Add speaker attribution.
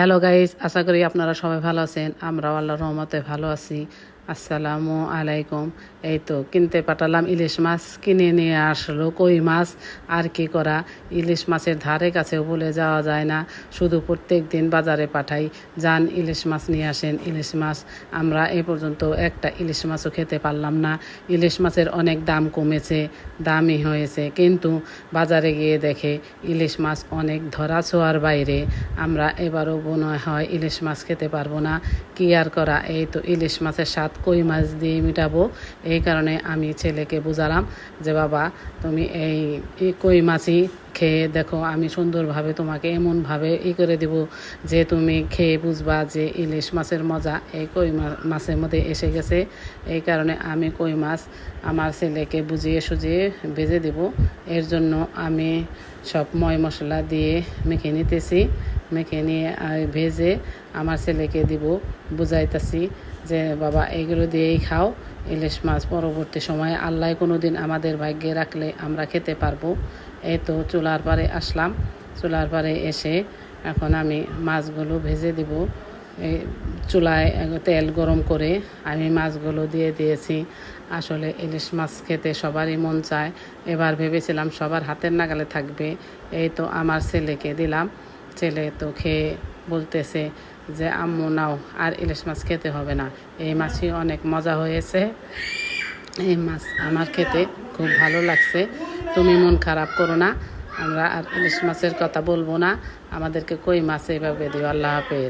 Speaker 1: Hello guys আশা করি আপনারা সবাই ভালো আছেন। আমরাও আল্লাহর রহমতে ভালো আছি। আসসালামু আলাইকুম। এই তো কিনতে পাঠালাম ইলিশ মাছ। কিনে নিয়ে আসলো কই মাছ? আর কি করা? ইলিশ মাছের ধারে কাছেও বলে যাওয়া যায় না। শুধু প্রত্যেক দিন বাজারে পাঠাই। যান, ইলিশ মাছ নিয়ে আসেন। ইলিশ মাছ, আমরা এ পর্যন্ত একটা ইলিশ মাছও খেতে পারলাম না। ইলিশ মাছের অনেক দাম কমেছে দামি হয়েছে। কিন্তু বাজারে গিয়ে দেখে ইলিশ মাছ অনেক ধরা ছোঁয়ার বাইরে। আমরা এবারও মনে হয় ইলিশ মাছ খেতে পারব না, কি আর করা? এই তো ইলিশ মাছের স্বাদ, কই মাছ দিয়ে মিটাবো? এই কারণে আমি ছেলেকে বুঝালাম যে, বাবা, তুমি এই কই মাছই খেয়ে দেখো, আমি সুন্দরভাবে তোমাকে এমনভাবে ই করে দেব যে, তুমি খেয়ে বুঝবা যে, ইলিশ মাছের মজা এই কই মাছের মধ্যে এসে গেছে। এই কারণে আমি কই মাছ আমার ছেলেকে বুঝিয়ে সুজিয়ে ভেজে দেব। এর জন্য আমি সব ময় মশলা দিয়ে মেখে নিতেছি। মেখে নিয়ে ভেজে আমার ছেলেকে দিব। বুঝাইতেছি যে, বাবা, এগুলো দিয়েই খাও। ইলিশ মাছ পরবর্তী সময়ে আল্লাহ কোনো দিন আমাদের ভাগ্যে রাখলে আমরা খেতে পারব। এই তো চুলার পারে আসলাম। চুলার পারে এসে এখন আমি মাছগুলো ভেজে দিব। এই চুলায় তেল গরম করে আমি মাছগুলো দিয়ে দিয়েছি। আসলে ইলিশ মাছ খেতে সবারই মন চায়। এবার ভেবেছিলাম সবার হাতের নাগালে থাকবে। এই তো আমার ছেলেকে দিলাম। ছেলে তো খেয়ে বলতেছে যে, আম্মু, নাও, আর ইলিশ মাছ খেতে হবে না। এই মাছই অনেক মজা হয়েছে। এই মাছ আমার খেতে খুব ভালো লাগছে। তুমি মন খারাপ করো না, আমরা আর ইলিশ মাছের কথা বলব না। আমাদেরকে কই মাছ এইভাবে দিও? আল্লাহ হাফেজ।